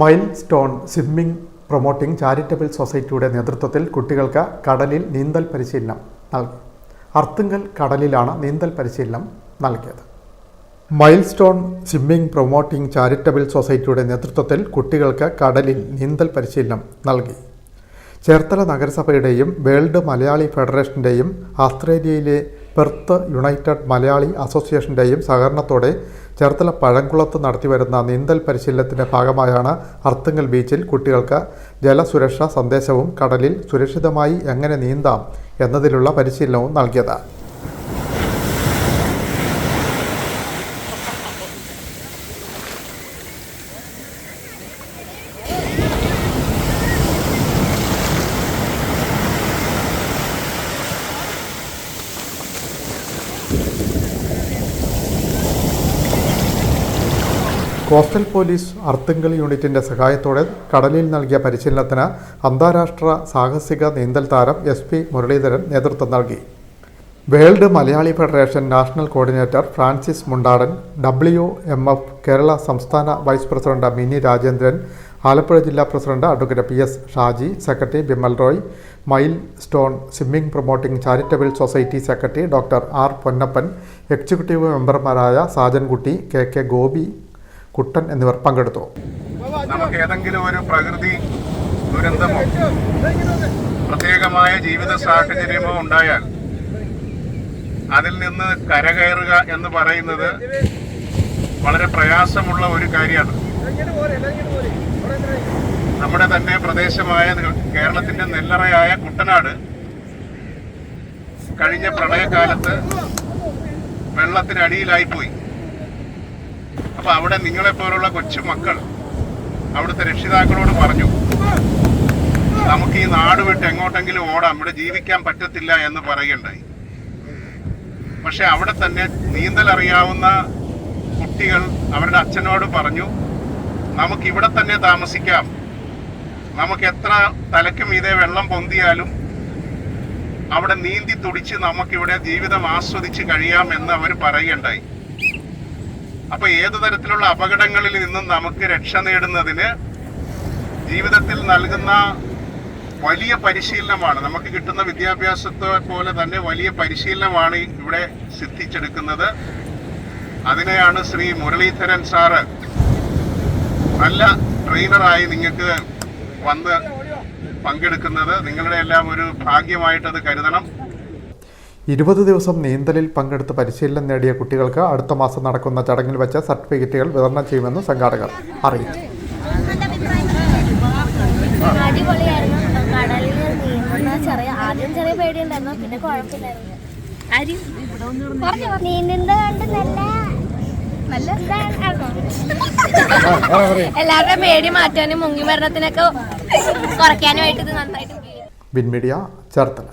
Mile stone swimming promoting charitable സൊസൈറ്റിയുടെ നേതൃത്വത്തിൽ കുട്ടികൾക്ക് കടലിൽ നീന്തൽ പരിശീലനം നൽകി. അർത്തുങ്കൽ കടലിലാണ് നീന്തൽ പരിശീലനം നൽകിയത്. Milestone swimming promoting charitable സൊസൈറ്റിയുടെ നേതൃത്വത്തിൽ കുട്ടികൾക്ക് കടലിൽ നീന്തൽ പരിശീലനം നൽകി. ചേർത്തല നഗരസഭയുടെയും വേൾഡ് മലയാളി ഫെഡറേഷന്റെയും ആസ്ട്രേലിയയിലെ പെർത്ത് യുണൈറ്റഡ് മലയാളി അസോസിയേഷന്റെയും സഹകരണത്തോടെ ചേർത്തല പഴങ്കുളത്ത് നടത്തിവരുന്ന നീന്തൽ പരിശീലനത്തിന്റെ ഭാഗമായാണ് അർത്തുങ്കൽ ബീച്ചിൽ കുട്ടികൾക്ക് ജലസുരക്ഷാ സന്ദേശവും കടലിൽ സുരക്ഷിതമായി എങ്ങനെ നീന്താം എന്നതിലുള്ള പരിശീലനവും നൽകിയത്. കോസ്റ്റൽ പോലീസ് അർത്തുങ്കൽ യൂണിറ്റിന്റെ സഹായത്തോടെ കടലിൽ നൽകിയ പരിശീലനത്തിന് അന്താരാഷ്ട്ര സാഹസിക നീന്തൽ താരം എസ് പി മുരളീധരൻ നേതൃത്വം നൽകി. World Malayali federation national coordinator Francis Mundadan W M F Kerala സംസ്ഥാന വൈസ് പ്രസിഡന്റ് മിനി രാജേന്ദ്രൻ ആലപ്പുഴ ജില്ലാ president advocate P S Shaji secretary Bimal Roy milestone swimming promoting charitable society secretary doctor R Ponnappan executive മെമ്പർമാരായ Sajankutty K K Gopi Kuttan എന്നിവർ പങ്കെടുത്തു. നമുക്ക് ഏതെങ്കിലും ഒരു പ്രകൃതി ദുരന്തമോ പ്രത്യേകമായ ജീവിത സാഹചര്യമോ ഉണ്ടായാൽ അതിൽ നിന്ന് കരകയറുക എന്ന് പറയുന്നത് വളരെ പ്രയാസമുള്ള ഒരു കാര്യമാണ്. നമ്മുടെ തന്നെ പ്രദേശമായ കേരളത്തിന്റെ നെല്ലറയായ കുട്ടനാട് കഴിഞ്ഞ പ്രളയകാലത്ത് വെള്ളത്തിനടിയിലായിപ്പോയി. അപ്പൊ അവിടെ നിങ്ങളെ പോലുള്ള കൊച്ചു മക്കൾ അവിടുത്തെ രക്ഷിതാക്കളോട് പറഞ്ഞു നമുക്ക് ഈ നാട് വിട്ട് എങ്ങോട്ടെങ്കിലും ഓടാം ഇവിടെ ജീവിക്കാൻ പറ്റത്തില്ല എന്ന് പറയുകയുണ്ടായി പക്ഷെ അവിടെ തന്നെ നീന്തൽ അറിയാവുന്ന കുട്ടികൾ അവരുടെ അച്ഛനോട് പറഞ്ഞു നമുക്ക് ഇവിടെ തന്നെ താമസിക്കാം. നമുക്ക് എത്ര തലക്കും മീതെ വെള്ളം പൊന്തിയാലും അവിടെ നീന്തി തുടിച്ച് നമുക്കിവിടെ ജീവിതം ആസ്വദിച്ച് കഴിയാം എന്ന് അവർ പറയുകയുണ്ടായി അപ്പൊ ഏത് തരത്തിലുള്ള അപകടങ്ങളിൽ നിന്നും നമുക്ക് രക്ഷ നേടുന്നതിന് ജീവിതത്തിൽ നൽകുന്ന വലിയ പരിശീലനമാണ്. നമുക്ക് കിട്ടുന്ന വിദ്യാഭ്യാസത്തെ പോലെ തന്നെ വലിയ പരിശീലനമാണ് ഇവിടെ സിദ്ധിച്ചെടുക്കുന്നത്. അതിനെയാണ് ശ്രീ മുരളീധരൻ സാറ് നല്ല ട്രെയിനറായി നിങ്ങൾക്ക് വന്ന് പങ്കെടുക്കുന്നത്. നിങ്ങളുടെ എല്ലാം ഒരു ഭാഗ്യമായിട്ടത് കരുതണം. ഇരുപത് ദിവസം നീന്തലിൽ പങ്കെടുത്ത് പരിശീലനം നേടിയ കുട്ടികൾക്ക് അടുത്ത മാസം നടക്കുന്ന ചടങ്ങിൽ വെച്ച സർട്ടിഫിക്കറ്റുകൾ വിതരണം ചെയ്യുമെന്ന് സംഘാടകർ അറിയിച്ചു. അടിപൊളിയായിരുന്നു. കടലിൽ നീന്തുന്ന ചെറിയ ആദ്യം ചെറിയ പേടിയുണ്ടായിരുന്നു പിന്നെ കുഴപ്പമില്ലായിരുന്നു. നീന്തുന്ന കണ്ട് നല്ല നല്ല? എല്ലാവരുടെയും പേടി മാറ്റാനും മുങ്ങി മരണത്തിനൊക്കെ കുറയ്ക്കാനുമായിട്ട് ഇത് നന്നായിട്ട് ബിൻ ചേർത്തല.